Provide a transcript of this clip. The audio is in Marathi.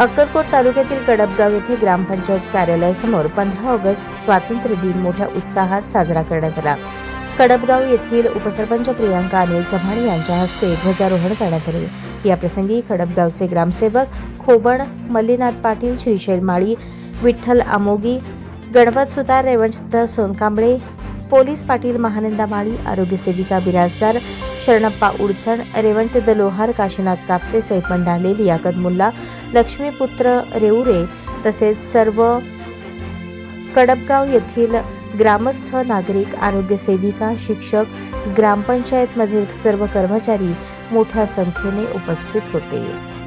अक्कलकोट तालुक्यातील कडपगाव येथे ग्रामपंचायत कार्यालयासमोर पंधरा ऑगस्ट स्वातंत्र्य दिन मोठ्या उत्साहात साजरा करण्यात आला. कडपगाव येथील उपसरपंच प्रियांका अनिल चव्हाण यांच्या हस्ते ध्वजारोहण करण्यात आले. याप्रसंगी खडपगावचे ग्रामसेवक खोबण मल्लीनाथ पाटील श्रीशैल माळी विठ्ठल आमोगी गणपत सुतार रेवणसिद्ध सोनकांबळे पोलीस पाटील महानंदा माळी आरोग्य सेविका बिराजदार शरणप्पा उडचण रेवणसिद्ध लोहार काशीनाथ कापसे सैफन डाले लियाकत मुल्ला लक्ष्मीपुत्र रेऊरे तसेच सर्व कडपगाव येथील ग्रामस्थ नागरिक आरोग्य सेविका शिक्षक ग्रामपंचायतमधील सर्व कर्मचारी मोठ्या संख्येने उपस्थित होते.